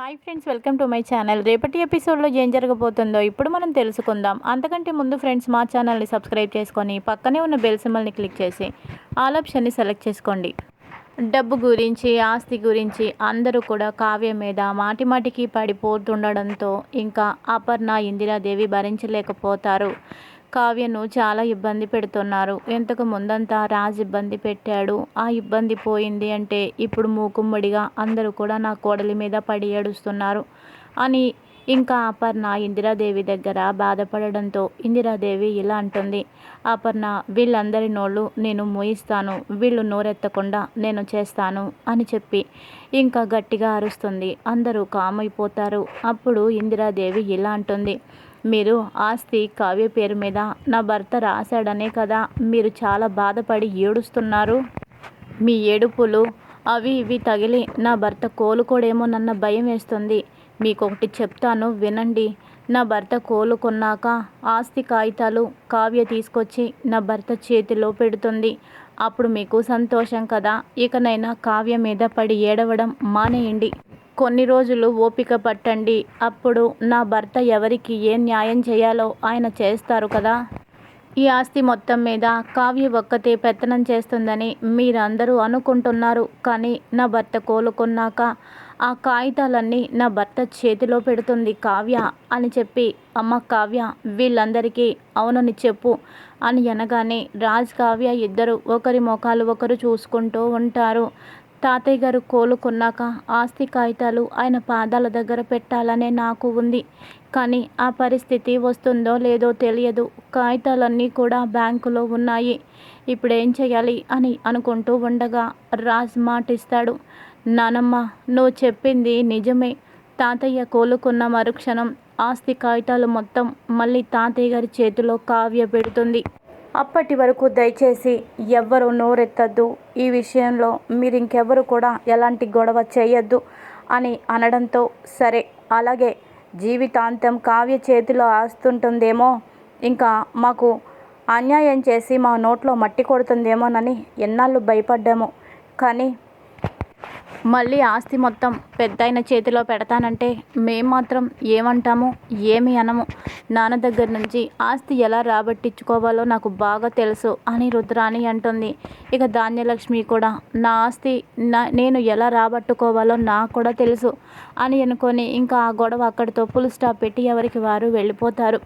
Hi friends welcome to my channel. రేపటి ఎపిసోడ్లో ఏం జరగబోతుందో ఇప్పుడు మనం తెలుసుకుందాం. అంతకంటే ముందు ఫ్రెండ్స్ మా ఛానల్ని సబ్స్క్రైబ్ చేసుకొని పక్కనే ఉన్న బెల్ సింబల్ని క్లిక్ చేసి ఆల్ ఆప్షన్ని సెలెక్ట్ చేసుకోండి. డబ్బు గురించి ఆస్తి గురించి అందరూ కూడా కావ్య మీద మాటి మాటికి పడిపోతుండడంతో ఇంకా అపర్ణ ఇందిరాదేవి భరించలేకపోతారు. కావ్యను చాలా ఇబ్బంది పెడుతున్నారు. ఇంతకు ముందంతా రాజ్ ఇబ్బంది పెట్టాడు. ఆ ఇబ్బంది పోయింది అంటే ఇప్పుడు మూకుమ్మడిగా అందరూ కూడా నా కోడలి మీద పడి ఏడుస్తున్నారు అని ఇంకా అపర్ణ ఇందిరాదేవి దగ్గర బాధపడడంతో ఇందిరాదేవి ఇలా అంటుంది. అపర్ణ వీళ్ళందరి నోళ్ళు నేను మోయిస్తాను. వీళ్ళు నోరెత్తకుండా నేను చేస్తాను అని చెప్పి ఇంకా గట్టిగా అరుస్తుంది. అందరూ కామైపోతారు. అప్పుడు ఇందిరాదేవి ఇలా అంటుంది. మీరు ఆస్తి కావ్య పేరు మీద నా భర్త రాశాడనే కదా మీరు చాలా బాధపడి ఏడుస్తున్నారు? మీ ఏడుపులు అవి ఇవి తగిలి నా భర్త కోలుకోడేమోనన్న భయం వేస్తుంది. మీకు ఒకటి చెప్తాను వినండి. నా భర్త కోలుకున్నాక ఆస్తి కాగితాలు కావ్య తీసుకొచ్చి నా భర్త చేతిలో పెడుతుంది. అప్పుడు మీకు సంతోషం కదా? ఇకనైనా కావ్య మీద పడి ఏడవడం మానేయండి. కొన్ని రోజులు ఓపిక పట్టండి. అప్పుడు నా భర్త ఎవరికి ఏం న్యాయం చేయాలో ఆయన చేస్తారు కదా. ఈ ఆస్తి మొత్తం మీద కావ్య ఒక్కతే పెత్తనం చేస్తుందని మీరందరూ అనుకుంటున్నారు. కానీ నా భర్త కోలుకున్నాక ఆ కాగితాలన్నీ నా భర్త చేతిలో పెడుతుంది కావ్య అని చెప్పి అమ్మ కావ్య వీళ్ళందరికీ అవునని చెప్పు అని అనగానే రాజ్ కావ్య ఇద్దరు ఒకరి ముఖాలు ఒకరు చూసుకుంటూ ఉంటారు. తాతయ్య గారు కోలుకున్నాక ఆస్తి కాగితాలు ఆయన పాదాల దగ్గర పెట్టాలనే నాకు ఉంది. కానీ ఆ పరిస్థితి వస్తుందో లేదో తెలియదు. కాగితాలన్నీ కూడా బ్యాంకులో ఉన్నాయి. ఇప్పుడు ఏం చేయాలి అని అనుకుంటూ ఉండగా రాజ్ మాటిస్తాడు. నానమ్మ నువ్వు చెప్పింది నిజమే. తాతయ్య కోలుకున్న మరుక్షణం ఆస్తి కాగితాలు మొత్తం మళ్ళీ తాతయ్య గారి చేతిలో కావ్య పెడుతుంది. అప్పటి వరకు దయచేసి ఎవ్వరూ నోరెత్తద్దు. ఈ విషయంలో మీరు ఇంకెవ్వరు కూడా ఎలాంటి గొడవ చేయొద్దు అని అనడంతో సరే అలాగే జీవితాంతం కావ్య చేతిలో ఆస్తుంటుందేమో ఇంకా మాకు అన్యాయం చేసి మా నోట్లో మట్టి కొడుతుందేమోనని ఎన్నాళ్ళు భయపడ్డాము. కానీ మళ్ళీ ఆస్తి మొత్తం పెద్దాయన చేతిలో పెడతానంటే మేం మాత్రం ఏమంటాము ఏమి అనము. నాన్న దగ్గర నుంచి ఆస్తి ఎలా రాబట్టించుకోవాలో నాకు బాగా తెలుసు అని రుద్రాణి అంటుంది. ఇక ధాన్యలక్ష్మి కూడా నా ఆస్తి నా నేను ఎలా రాబట్టుకోవాలో నాకు కూడా తెలుసు అని అనుకొని ఇంకా ఆ గొడవ అక్కడితో ఫుల్ స్టాప్ పెట్టి ఎవరికి వారు వెళ్ళిపోతారు.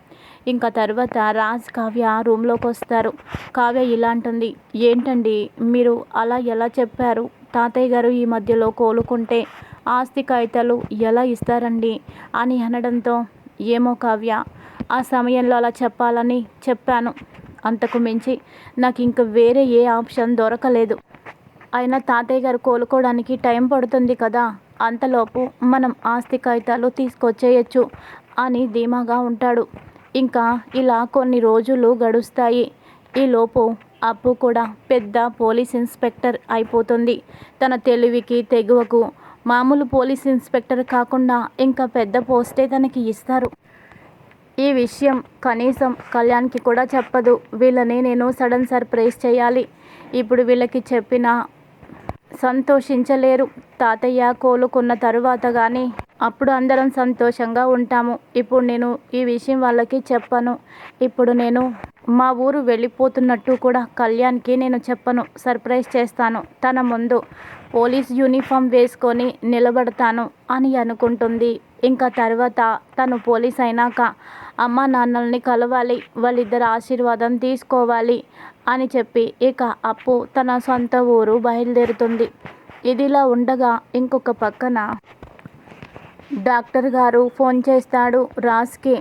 ఇంకా తర్వాత రాజ్ కావ్య రూమ్లోకి వస్తారు. కావ్య ఇలా అంటుంది ఏంటండి మీరు అలా ఎలా చెప్పారు? తాతయ్య గారు ఈ మధ్యలో కోలుకుంటే ఆస్తి కాగితాలు ఎలా ఇస్తారండి? అని అనడంతో ఏమో కావ్య ఆ సమయంలో అలా చెప్పాలని చెప్పాను. అంతకు మించి నాకు ఇంక వేరే ఏ ఆప్షన్ దొరకలేదు. అయినా తాతయ్య గారు కోలుకోవడానికి టైం పడుతుంది కదా అంతలోపు మనం ఆస్తి కాగితాలు తీసుకొచ్చేయచ్చు అని ధీమాగా ఉంటాడు. ఇంకా ఇలా కొన్ని రోజులు గడుస్తాయి. ఈలోపు అప్పు కూడా పెద్ద పోలీస్ ఇన్స్పెక్టర్ అయిపోతుంది. తన తెలివికి తెగువకు మామూలు పోలీస్ ఇన్స్పెక్టర్ కాకుండా ఇంకా పెద్ద పోస్టే తనకి ఇస్తారు. ఈ విషయం కనీసం కళ్యాణ్కి కూడా చెప్పదు. వీళ్ళని నేను సడన్ సర్ప్రైజ్ చేయాలి. ఇప్పుడు వీళ్ళకి చెప్పిన సంతోషించలేరు. తాతయ్య కోలుకున్న తరువాత కానీ అప్పుడు అందరం సంతోషంగా ఉంటాము. ఇప్పుడు నేను ఈ విషయం వాళ్ళకి చెప్పను. ఇప్పుడు నేను మా ఊరు వెళ్ళిపోతున్నట్టు కూడా కళ్యాణ్కి నేను చెప్పను. సర్ప్రైజ్ చేస్తాను. తన ముందు పోలీస్ యూనిఫామ్ వేసుకొని నిలబడతాను అని అనుకుంటుంది. ఇంకా తర్వాత తను పోలీస్ అయినాక అమ్మ నాన్నల్ని కలవాలి. వాళ్ళిద్దరు ఆశీర్వాదం తీసుకోవాలి. అని చెప్పి ఇక అప్పు తన సొంత ఊరు బయలుదేరుతుంది. ఇదిలా ఉండగా ఇంకొక పక్కన డాక్టర్ గారు ఫోన్ చేస్తాడు రాజ్కి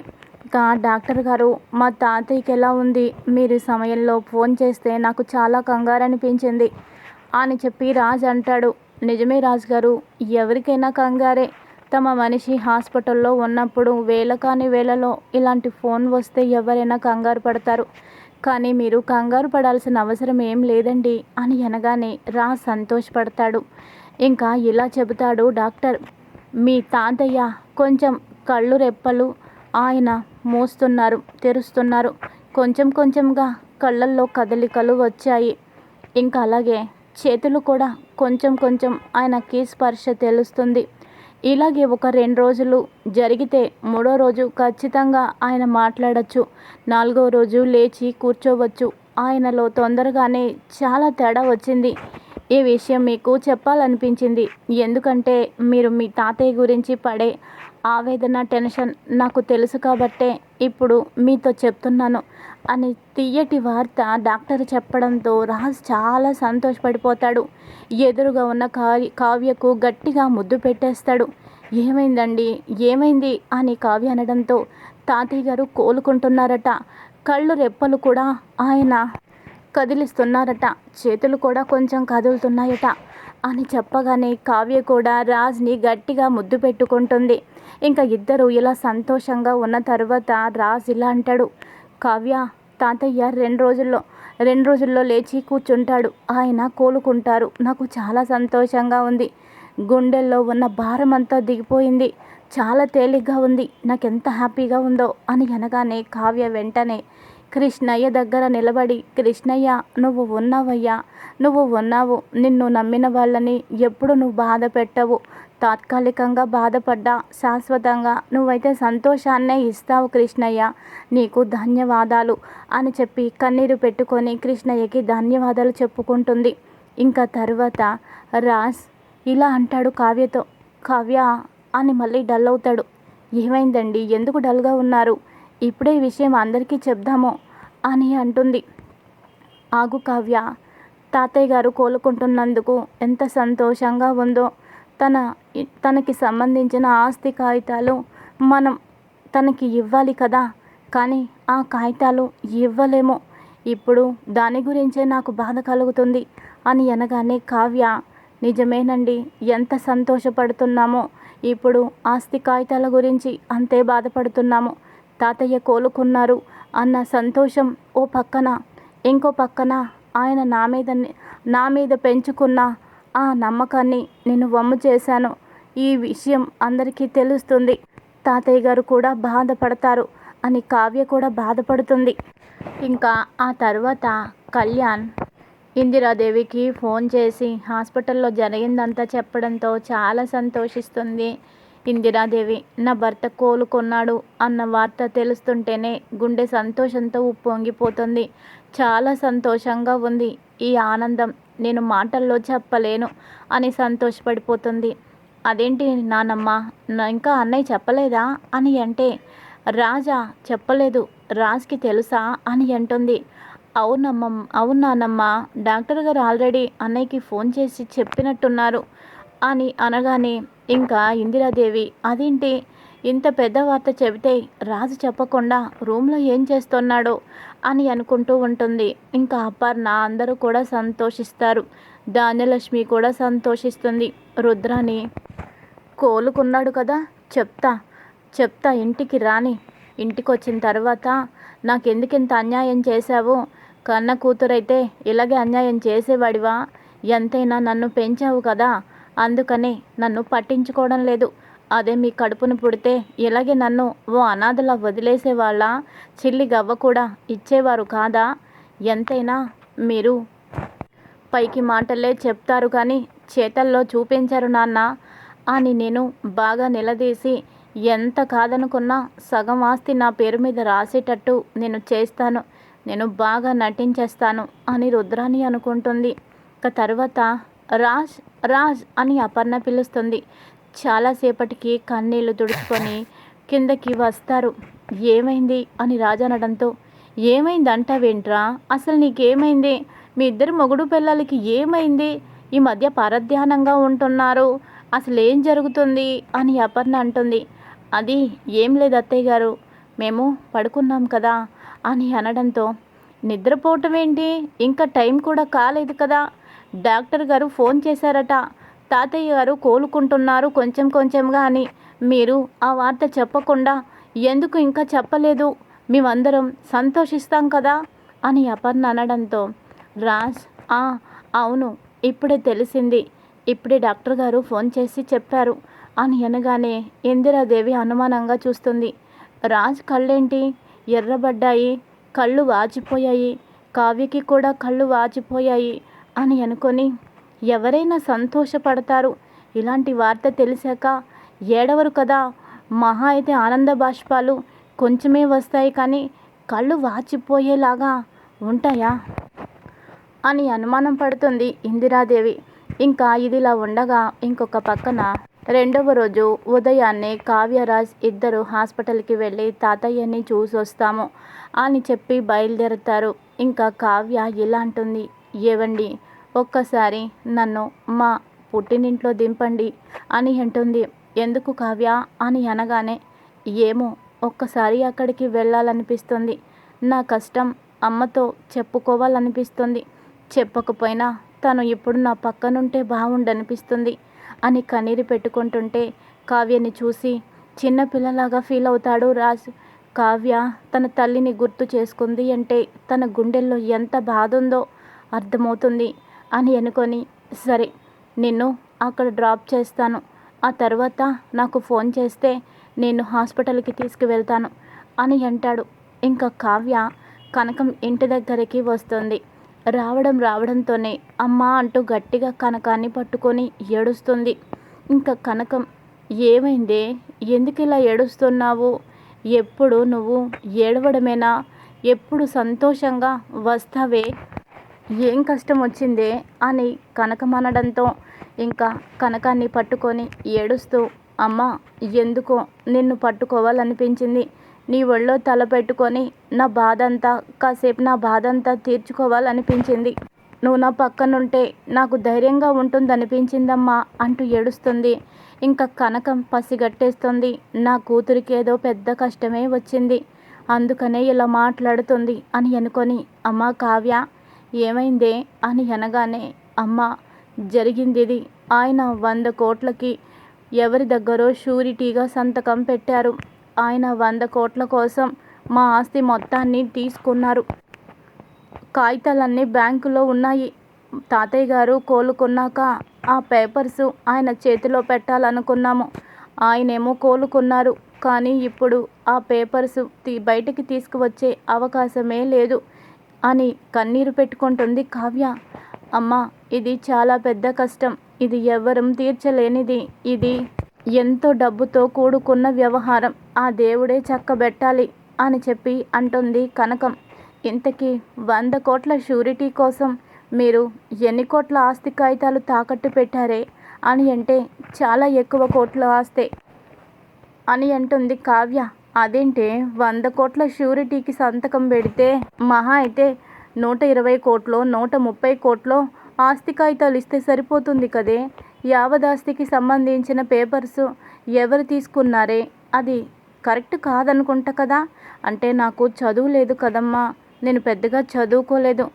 ఇంకా డాక్టర్ గారు మా తాతయ్యకి ఎలా ఉంది? మీరు సమయంలో ఫోన్ చేస్తే నాకు చాలా కంగారు అనిపించింది అని చెప్పి రాజ్ అంటాడు. నిజమే రాజ్ గారు ఎవరికైనా కంగారే. తమ మనిషి హాస్పిటల్లో ఉన్నప్పుడు వేల కాని వేలలో ఇలాంటి ఫోన్ వస్తే ఎవరైనా కంగారు పడతారు. కానీ మీరు కంగారు పడాల్సిన అవసరం ఏం లేదండి అని అనగానే రా సంతోషపడతాడు. ఇంకా ఇలా చెబుతాడు డాక్టర్. మీ తాతయ్య కొంచెం కళ్ళు రెప్పలు ఆయన మోస్తున్నారు తెరుస్తున్నారు. కొంచెం కొంచెంగా కళ్ళల్లో కదలికలు వచ్చాయి. ఇంకా అలాగే చేతులు కూడా కొంచెం కొంచెం ఆయనకి స్పర్శ తెలుస్తుంది. ఇలాగే ఒక రెండు రోజులు జరిగితే మూడో రోజు ఖచ్చితంగా ఆయన మాట్లాడచ్చు. నాలుగో రోజు లేచి కూర్చోవచ్చు. ఆయనలో తొందరగానే చాలా తేడా వచ్చింది. ఈ విషయం మీకు చెప్పాలనిపించింది. ఎందుకంటే మీరు మీ తాతయ్య గురించి పడే ఆవేదన టెన్షన్ నాకు తెలుసు కాబట్టే ఇప్పుడు మీతో చెప్తున్నాను అని తీయటి వార్త డాక్టర్ చెప్పడంతో రాజ్ చాలా సంతోషపడిపోతాడు. ఎదురుగా ఉన్న కావ్యకు గట్టిగా ముద్దు పెట్టేస్తాడు. ఏమైందండి? ఏమైంది? అని కావ్య అనడంతో తాతయ్య గారు కోలుకుంటున్నారట. కళ్ళు రెప్పలు కూడా ఆయన కదిలిస్తున్నారట. చేతులు కూడా కొంచెం కదులుతున్నాయట. అని చెప్పగానే కావ్య కూడా రాజ్ని గట్టిగా ముద్దు పెట్టుకుంటుంది. ఇంకా ఇద్దరు ఇలా సంతోషంగా ఉన్న తర్వాత రాజ్ ఇలా అంటాడు కావ్య తాతయ్య రెండు రోజుల్లో రెండు రోజుల్లో లేచి కూర్చుంటాడు. ఆయన కోలుకుంటారు. నాకు చాలా సంతోషంగా ఉంది. గుండెల్లో ఉన్న భారం అంతా దిగిపోయింది. చాలా తేలిగ్గా ఉంది. నాకు ఎంత హ్యాపీగా ఉందో అని అనగానే కావ్య వెంటనే కృష్ణయ్య దగ్గర నిలబడి కృష్ణయ్య నువ్వు ఉన్నావయ్యా నువ్వు ఉన్నావు. నిన్ను నమ్మిన వాళ్ళని ఎప్పుడు నువ్వు బాధ పెట్టవు. తాత్కాలికంగా బాధపడ్డా శాశ్వతంగా నువ్వైతే సంతోషాన్నే ఇస్తావు కృష్ణయ్య. నీకు ధన్యవాదాలు అని చెప్పి కన్నీరు పెట్టుకొని కృష్ణయ్యకి ధన్యవాదాలు చెప్పుకుంటుంది. ఇంకా తర్వాత రాస్ ఇలా అంటాడు కావ్యతో కావ్య అని మళ్ళీ డల్ అవుతాడు. ఏమైందండి? ఎందుకు డల్గా ఉన్నారు? ఇప్పుడే ఈ విషయం అందరికీ చెప్దాము అని అంటుంది. ఆగు కావ్య తాతయ్య గారు కోలుకుంటున్నందుకు ఎంత సంతోషంగా ఉందో. తన తనకి సంబంధించిన ఆస్తి కాగితాలు మనం తనకి ఇవ్వాలి కదా. కానీ ఆ కాగితాలు ఇవ్వలేము. ఇప్పుడు దాని గురించే నాకు బాధ కలుగుతుంది అని అనగానే కావ్య నిజమేనండి ఎంత సంతోషపడుతున్నామో. ఇప్పుడు ఆస్తి కాగితాల గురించి అంతే బాధపడుతున్నాము. తాతయ్య కోలుకున్నారు అన్న సంతోషం ఓ పక్కన ఇంకో పక్కన ఆయన నా మీద నా మీద పెంచుకున్న ఆ నమ్మకాన్ని నేను వమ్ము చేశాను. ఈ విషయం అందరికీ తెలుస్తుంది. తాతయ్య గారు కూడా బాధపడతారు అని కావ్య కూడా బాధపడుతుంది. ఇంకా ఆ తర్వాత కళ్యాణ్ ఇందిరాదేవికి ఫోన్ చేసి హాస్పిటల్లో జరిగిందంతా చెప్పడంతో చాలా సంతోషిస్తుంది. ఇందిరాదేవి నా భర్త కోలుకొన్నాడు అన్న వార్త తెలుస్తుంటేనే గుండె సంతోషంతో ఉప్పొంగిపోతుంది. చాలా సంతోషంగా ఉంది ఈ ఆనందం. నేను మాటల్లో చెప్పలేను అని సంతోషపడిపోతుంది. అదేంటి నానమ్మ ఇంకా అన్నయ్య చెప్పలేదా అని అంటే రాజా చెప్పలేదు. రాజ్కి తెలుసా అని అంటుంది. అవునమ్మ అవునానమ్మ డాక్టర్ గారు ఆల్రెడీ అన్నయ్యకి ఫోన్ చేసి చెప్పినట్టున్నారు అని అనగానే ఇంకా ఇందిరాదేవి అదేంటి? ఇంత పెద్ద వార్త చెబితే రాజు చెప్పకుండా రూమ్లో ఏం చేస్తున్నాడో? అని అనుకుంటూ ఉంటుంది. ఇంకా అపర్ణ అందరూ కూడా సంతోషిస్తారు. ధాన్యలక్ష్మి కూడా సంతోషిస్తుంది. రుద్రాని కోలుకున్నాడు కదా చెప్తా చెప్తా ఇంటికి రాని. ఇంటికి వచ్చిన తర్వాత నాకెందుకు ఇంత అన్యాయం చేశావు? కన్న కూతురైతే ఇలాగే అన్యాయం చేసేవాడివా? ఎంతైనా నన్ను పెంచావు కదా అందుకనే నన్ను పట్టించుకోవడం లేదు. అదే మీ కడుపును పుడితే ఇలాగే నన్ను ఓ అనాథలా వదిలేసేవాళ్ళ? చిల్లి గవ్వ కూడా ఇచ్చేవారు కాదా? ఎంతైనా మీరు పైకి మాటలే చెప్తారు కానీ చేతల్లో చూపించారు నాన్న. అని నేను బాగా నిలదీసి ఎంత కాదనుకున్నా సగం ఆస్తి నా పేరు మీద రాసేటట్టు నేను చేస్తాను. నేను బాగా నటించేస్తాను అని రుద్రాని అనుకుంటుంది. ఇక తర్వాత రాజ్ రాజ్ అని అపర్ణ పిలుస్తుంది. చాలాసేపటికి కన్నీళ్ళు తుడుచుకొని కిందకి వస్తారు. ఏమైంది? అని రాజు అనడంతో ఏమైందంటావేంట్రా? అసలు నీకేమైంది? మీ ఇద్దరు మొగుడు పిల్లలకి ఏమైంది? ఈ మధ్య పరధ్యానంగా ఉంటున్నారు. అసలు ఏం జరుగుతుంది? అని అపర్ణ అంటుంది. అది ఏం లేదు అత్తయ్య గారు. మేము పడుకున్నాం కదా అని అనడంతో నిద్రపోవటం ఏంటి? ఇంకా టైం కూడా కాలేదు కదా డాక్టర్ గారు ఫోన్ చేశారట. తాతయ్య గారు కోలుకుంటున్నారు కొంచెం కొంచెంగా అని. మీరు ఆ వార్త చెప్పకుండా ఎందుకు ఇంకా చెప్పలేదు? మేమందరం సంతోషిస్తాం కదా అని అపర్ణ అనడంతో. రాజ్ ఆ అవును ఇప్పుడే తెలిసింది. ఇప్పుడే డాక్టర్ గారు ఫోన్ చేసి చెప్పారు అని అనగానే ఇందిరాదేవి అనుమానంగా చూస్తుంది. రాజ్ కళ్ళేంటి? ఎర్రబడ్డాయి కళ్ళు వాచిపోయాయి. కావ్యకి కూడా కళ్ళు వాచిపోయాయి. అని అనుకొని ఎవరైనా సంతోషపడతారు. ఇలాంటి వార్త తెలిసాక ఏడవరు కదా. మహా అయితే ఆనంద బాష్పాలు కొంచెమే వస్తాయి కానీ కళ్ళు వాచిపోయేలాగా ఉంటాయా? అని అనుమానం పడుతుంది ఇందిరాదేవి. ఇంకా ఇదిలా ఉండగా ఇంకొక పక్కన రెండవ రోజు ఉదయాన్నే కావ్యరాజ్ ఇద్దరు హాస్పిటల్కి వెళ్ళి తాతయ్యని చూసొస్తాము అని చెప్పి బయలుదేరుతారు. ఇంకా కావ్య ఇలా అంటుంది. ఏవండి? ఒక్కసారి నన్ను మా పుట్టినింట్లో దింపండి అని అంటుంది. ఎందుకు కావ్య? అని అనగానే ఏమో ఒక్కసారి అక్కడికి వెళ్ళాలనిపిస్తుంది. నా కష్టం అమ్మతో చెప్పుకోవాలనిపిస్తుంది. చెప్పకపోయినా తను ఇప్పుడు నా పక్కనుంటే బాగుండనిపిస్తుంది అని కన్నీరు పెట్టుకుంటుంటే కావ్యని చూసి చిన్నపిల్లలాగా ఫీల్ అవుతాడు రాజు. కావ్య తన తల్లిని గుర్తు చేసుకుంది అంటే తన గుండెల్లో ఎంత బాధ ఉందో అర్థమవుతుంది అని అనుకొని సరే నిన్ను అక్కడ డ్రాప్ చేస్తాను. ఆ తర్వాత నాకు ఫోన్ చేస్తే నేను హాస్పిటల్కి తీసుకువెళ్తాను అని అంటాడు. ఇంకా కావ్య కనకం ఇంటి దగ్గరికి వస్తుంది. రావడం రావడంతోనే అమ్మ అంటూ గట్టిగా కనకాన్ని పట్టుకొని ఏడుస్తుంది. ఇంకా కనకం ఏమైందే? ఎందుకు ఇలా ఏడుస్తున్నావు? ఎప్పుడు నువ్వు ఏడవడమేనా? ఎప్పుడు సంతోషంగా వస్తావే? ఏం కష్టం వచ్చిందే అని కనకమనడంతో ఇంకా కనకాన్ని పట్టుకొని ఏడుస్తూ అమ్మ ఎందుకో నిన్ను పట్టుకోవాలనిపించింది. నీ ఒళ్ళో తల పెట్టుకొని నా బాధంతా కాసేపు నా బాధంతా తీర్చుకోవాలనిపించింది. నువ్వు నా పక్కనుంటే నాకు ధైర్యంగా ఉంటుందనిపించిందమ్మా అంటూ ఏడుస్తుంది. ఇంకా కనకం పసిగట్టేస్తుంది. నా కూతురికి ఏదో పెద్ద కష్టమే వచ్చింది. అందుకనే ఇలా మాట్లాడుతుంది అని అనుకొని అమ్మ కావ్య ఏమైందే అని అనగానే అమ్మ జరిగింది ఇది ఆయన వంద కోట్లకి ఎవరి దగ్గరో షూరిటీగా సంతకం పెట్టారు. ఆయన వంద కోట్ల కోసం మా ఆస్తి మొత్తాన్ని తీసుకున్నారు. కాగితాలన్నీ బ్యాంకులో ఉన్నాయి. తాతయ్య గారు కోలుకున్నాక ఆ పేపర్స్ ఆయన చేతిలో పెట్టాలనుకున్నాము. ఆయనేమో కోలుకున్నారు. కానీ ఇప్పుడు ఆ పేపర్స్ తీ బయటికి తీసుకువచ్చే అవకాశమే లేదు. అని కన్నీరు పెట్టుకుంటుంది కావ్య. అమ్మా ఇది చాలా పెద్ద కష్టం. ఇది ఎవ్వరం తీర్చలేనిది. ఇది ఎంతో డబ్బుతో కూడుకున్న వ్యవహారం. ఆ దేవుడే చక్కబెట్టాలి అని చెప్పి అంటుంది కనకం. ఇంతకీ వంద కోట్ల షూరిటీ కోసం మీరు ఎన్ని కోట్ల ఆస్తి కాగితాలు తాకట్టు పెట్టారే? అని అంటే చాలా ఎక్కువ కోట్ల ఆస్తే అని అంటుంది కావ్య. అదేంటే వంద కోట్ల షూరిటీకి సంతకం పెడితే మహా అయితే నూట ఇరవై కోట్లో నూట ముప్పై కోట్లో ఆస్తి కాగితాలు ఇస్తే సరిపోతుంది కదే? యావదాస్తికి సంబంధించిన పేపర్స్ ఎవరు తీసుకున్నారే? అది కరెక్ట్ కాదనుకుంటా కదా? అంటే నాకు చదువు లేదు కదమ్మా. నేను పెద్దగా చదువుకోలేదు.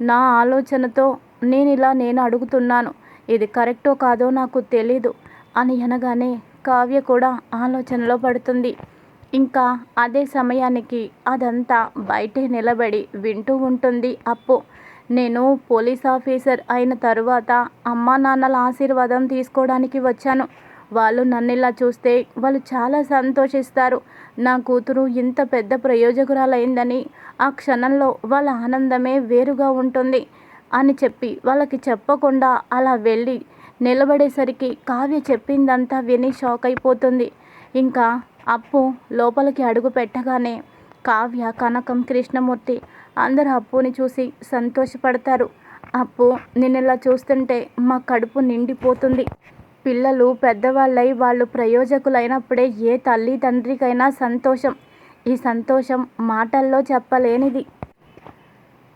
నా ఆలోచనతో నేను ఇలా నేను అడుగుతున్నాను. ఇది కరెక్టో కాదో నాకు తెలీదు. అని అనగానే కావ్య కూడా ఆలోచనలో పడుతుంది. ఇంకా అదే సమయానికి అదంతా బయటే నిలబడి వింటూ ఉంటుంది అప్పు. నేను పోలీస్ ఆఫీసర్ అయిన తరువాత అమ్మా నాన్నల ఆశీర్వాదం తీసుకోవడానికి వచ్చాను. వాళ్ళు నన్ను ఇలా చూస్తే వాళ్ళు చాలా సంతోషిస్తారు. నా కూతురు ఇంత పెద్ద ప్రయోజకురాలైందని ఆ క్షణంలో వాళ్ళ ఆనందమే వేరుగా ఉంటుంది అని చెప్పి వాళ్ళకి చెప్పకుండా అలా వెళ్ళి నిలబడేసరికి కావ్య చెప్పిందంతా విని షాక్ అయిపోతుంది. ఇంకా అప్పు లోపలికి అడుగు పెట్టగానే కావ్య కనకం కృష్ణమూర్తి అందరు అప్పుని చూసి సంతోషపడతారు. అప్పు నిన్నలా చూస్తుంటే మా కడుపు నిండిపోతుంది. పిల్లలు పెద్దవాళ్ళై వాళ్ళు ప్రయోజకులైనప్పుడే ఏ తల్లి తండ్రికైనా సంతోషం. ఈ సంతోషం మాటల్లో చెప్పలేనిది.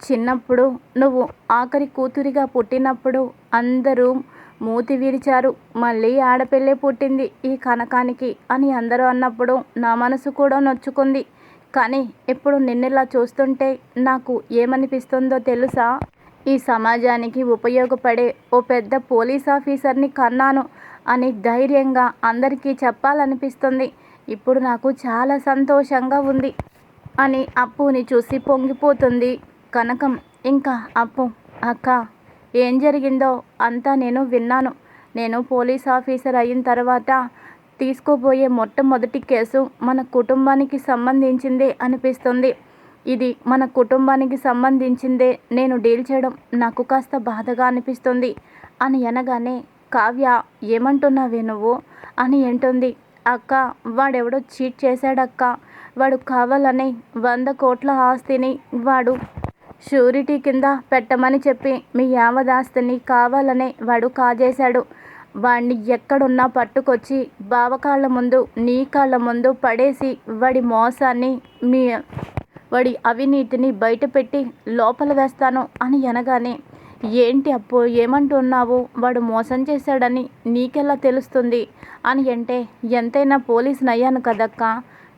చిన్నప్పుడు నువ్వు ఆఖరి కూతురిగా పుట్టినప్పుడు అందరూ మూతి విరిచారు. మళ్ళీ ఆడపిల్లే పుట్టింది ఈ కనకానికి అని అందరూ అన్నప్పుడు నా మనసు కూడా నొచ్చుకుంది. కానీ ఇప్పుడు నిన్నలా చూస్తుంటే నాకు ఏమనిపిస్తుందో తెలుసా? ఈ సమాజానికి ఉపయోగపడే ఓ పెద్ద పోలీస్ ఆఫీసర్ని కన్నాను అని ధైర్యంగా అందరికీ చెప్పాలనిపిస్తుంది. ఇప్పుడు నాకు చాలా సంతోషంగా ఉంది అని అప్పుని చూసి పొంగిపోతుంది కనకం. ఇంకా అప్పు అక్క ఏం జరిగిందో అంతా నేను విన్నాను. నేను పోలీస్ ఆఫీసర్ అయిన తర్వాత తీసుకోబోయే మొట్టమొదటి కేసు మన కుటుంబానికి సంబంధించిందే అనిపిస్తుంది. ఇది మన కుటుంబానికి సంబంధించిందే నేను డీల్ చేయడం నాకు కాస్త బాధగా అనిపిస్తుంది. అని అనగానే కావ్య ఏమంటున్నావే నువ్వు? అని ఏంటుంది అక్క వాడెవడో చీట్ చేశాడక్క. వాడు కావాలని వంద కోట్ల ఆస్తిని వాడు షూరిటీ కింద పెట్టమని చెప్పి మీ యావదాస్తిని కావాలనే వాడు కాజేశాడు. వాణ్ణి ఎక్కడున్నా పట్టుకొచ్చి బావకాళ్ళ ముందు నీ కాళ్ళ ముందు పడేసి వాడి మోసాన్ని మీ వాడి అవినీతిని బయటపెట్టి లోపల వేస్తాను అని అనగానే ఏంటి అప్పు ఏమంటున్నావు? వాడు మోసం చేశాడని నీకెలా తెలుస్తుంది? అని అంటే ఎంతైనా పోలీసుని అయ్యాను కదక్క?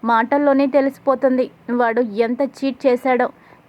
మాటల్లోనే తెలిసిపోతుంది. వాడు ఎంత చీట్ చేశాడో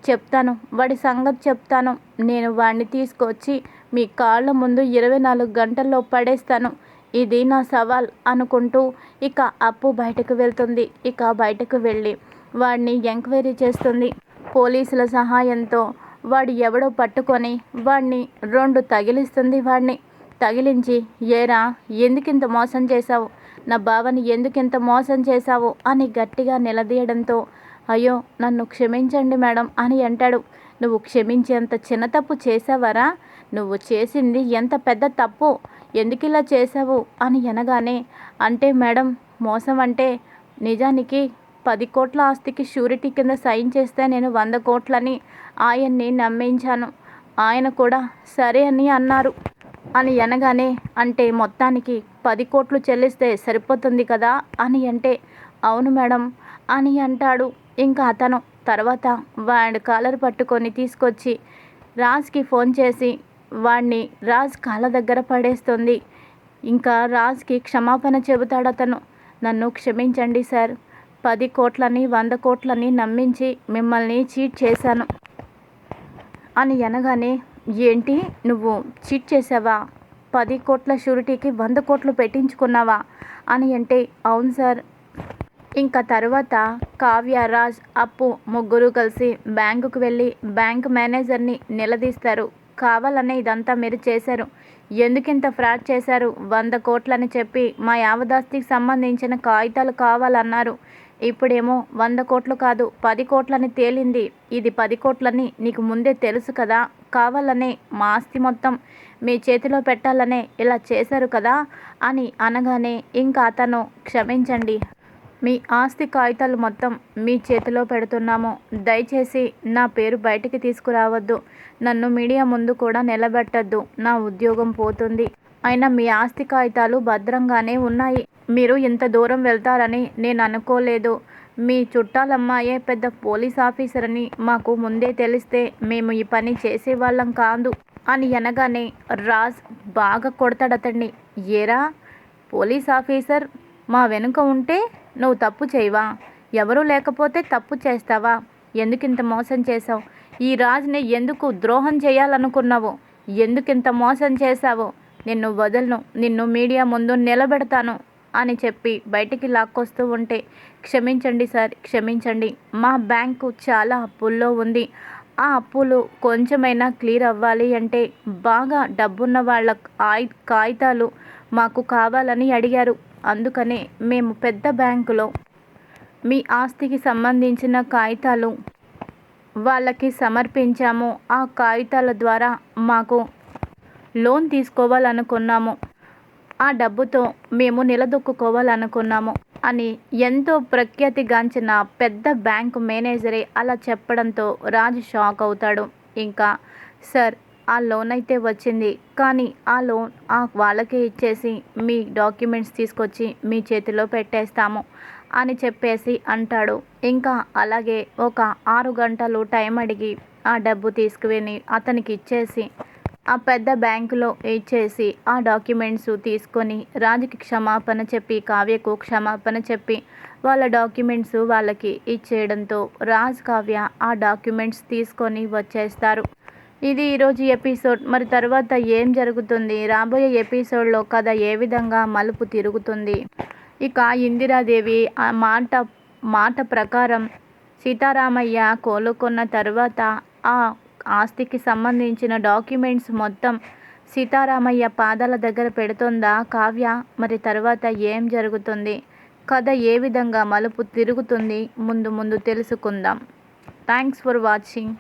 చెప్తాను వాడి సంగతి చెప్తాను. నేను వాడిని తీసుకొచ్చి మీ కాళ్ళ ముందు ఇరవై నాలుగు గంటల్లో పడేస్తాను. ఇది నా సవాల్ అనుకుంటూ ఇక అప్పు బయటకు వెళ్తుంది. ఇక బయటకు వెళ్ళి వాడిని ఎంక్వైరీ చేస్తుంది. పోలీసుల సహాయంతో వాడు ఎవడో పట్టుకొని వాడిని రెండు తగిలిస్తుంది వాడిని తగిలించి ఏరా ఎందుకింత మోసం చేశావు? నా బావని ఎందుకింత మోసం చేశావు? అని గట్టిగా నిలదీయడంతో అయ్యో నన్ను క్షమించండి మేడం అని అంటాడు. నువ్వు క్షమించేంత చిన్న తప్పు చేసావరా నువ్వు చేసింది ఎంత పెద్ద తప్పు? ఎందుకు ఇలా చేసావు అని అనగానే అంటే మేడం మోసం అంటే నిజానికి పది కోట్ల ఆస్తికి షూరిటీ కింద సైన్ చేస్తే నేను వంద కోట్లని ఆయన్ని నమ్మించాను. ఆయన కూడా సరే అని అన్నారు. అని అనగానే అంటే మొత్తానికి పది కోట్లు చెల్లిస్తే సరిపోతుంది కదా అని అంటే అవును మేడం అని అంటాడు. ఇంకా అతను తర్వాత వాడి కాలర్ పట్టుకొని తీసుకొచ్చి రాజ్కి ఫోన్ చేసి వాడిని రాజ్ కాళ్ళ దగ్గర పడేస్తుంది. ఇంకా రాజ్కి క్షమాపణ చెబుతాడు అతను. నన్ను క్షమించండి సార్. పది కోట్లని వంద కోట్లని నమ్మించి మిమ్మల్ని చీట్ చేశాను. అని అనగానే ఏంటి? నువ్వు చీట్ చేసావా పది కోట్ల షూరిటీకి వంద కోట్లు పెట్టించుకున్నావా? అని అంటే అవును సార్. ఇంకా తర్వాత కావ్య రాజ్ అప్పు ముగ్గురు కలిసి బ్యాంకుకు వెళ్ళి బ్యాంక్ మేనేజర్ని నిలదీస్తారు. కావాలనే ఇదంతా మీరు చేశారు. ఎందుకింత ఫ్రాడ్ చేశారు? వంద కోట్లని చెప్పి మా యావదాస్తికి సంబంధించిన కాగితాలు కావాలన్నారు. ఇప్పుడేమో వంద కోట్లు కాదు పది కోట్లని తేలింది. ఇది పది కోట్లని నీకు ముందే తెలుసు కదా. కావాలనే మా ఆస్తి మొత్తం మీ చేతిలో పెట్టాలనే ఇలా చేశారు కదా అని అనగానే ఇంకా అతను క్షమించండి. మీ ఆస్తి కాగితాలు మొత్తం మీ చేతిలో పెడుతున్నాము. దయచేసి నా పేరు బయటికి తీసుకురావద్దు. నన్ను మీడియా ముందు కూడా నిలబెట్టద్దు. నా ఉద్యోగం పోతుంది. అయినా మీ ఆస్తి కాగితాలు భద్రంగానే ఉన్నాయి. మీరు ఇంత దూరం వెళ్తారని నేను అనుకోలేదు. మీ చుట్టాలమ్మాయే పెద్ద పోలీస్ ఆఫీసర్ అని మాకు ముందే తెలిస్తే మేము ఈ పని చేసేవాళ్ళం కాదు. అని అనగానే రాజ్ బాగా కొడతాడతండి ఏరా? Police officer? మా వెనుక ఉంటే నువ్వు తప్పు చేయవా? ఎవరూ లేకపోతే తప్పు చేస్తావా? ఎందుకింత మోసం చేశావు? ఈ రాజుని ఎందుకు ద్రోహం చేయాలనుకున్నావు? ఎందుకింత మోసం చేశావు? నిన్ను వదలను నిన్ను మీడియా ముందు నిలబెడతాను అని చెప్పి బయటికి లాక్కొస్తూ ఉంటే క్షమించండి సార్ క్షమించండి. మా బ్యాంకు చాలా అప్పుల్లో ఉంది. ఆ అప్పులు కొంచెమైనా క్లియర్ అవ్వాలి అంటే బాగా డబ్బున్న వాళ్ళ కాగితాలు మాకు కావాలని అడిగారు. అందుకనే మేము పెద్ద బ్యాంకులో మీ ఆస్తికి సంబంధించిన కాగితాలు వాళ్ళకి సమర్పించాము. ఆ కాగితాల ద్వారా మాకు లోన్ తీసుకోవాలనుకున్నాము. ఆ డబ్బుతో మేము నిలదొక్కుకోవాలనుకున్నాము అని ఎంతో ప్రఖ్యాతిగాంచిన పెద్ద బ్యాంకు మేనేజరే అలా చెప్పడంతో రాజు షాక్ అవుతాడు. ఇంకా సార్ ఆ లోన్ అయితే వచ్చింది. కానీ ఆ లోన్ ఆ వాళ్ళకే ఇచ్చేసి మీ డాక్యుమెంట్స్ తీసుకొచ్చి మీ చేతిలో పెట్టేస్తాము అని చెప్పేసి అంటాడు. ఇంకా అలాగే ఒక ఆరు గంటలు టైం అడిగి ఆ డబ్బు తీసుకువెని అతనికి ఇచ్చేసి ఆ పెద్ద బ్యాంకులో ఇచ్చేసి ఆ డాక్యుమెంట్స్ తీసుకొని రాజుకి క్షమాపణ చెప్పి కావ్యకు క్షమాపణ చెప్పి వాళ్ళ డాక్యుమెంట్స్ వాళ్ళకి ఇచ్చేయడంతో రాజ్ కావ్య ఆ డాక్యుమెంట్స్ తీసుకొని వచ్చేస్తారు. ఇది ఈరోజు ఎపిసోడ్. మరి తర్వాత ఏం జరుగుతుంది? రాబోయే ఎపిసోడ్లో కథ ఏ విధంగా మలుపు తిరుగుతుంది? ఇక ఇందిరాదేవి ఆ మాట మాట ప్రకారం సీతారామయ్య కోలుకున్న తర్వాత ఆ ఆస్తికి సంబంధించిన డాక్యుమెంట్స్ మొత్తం సీతారామయ్య పాదాల దగ్గర పెడుతుందా కావ్య? మరి తర్వాత ఏం జరుగుతుంది? కథ ఏ విధంగా మలుపు తిరుగుతుంది? ముందు ముందు తెలుసుకుందాం. Thanks for watching.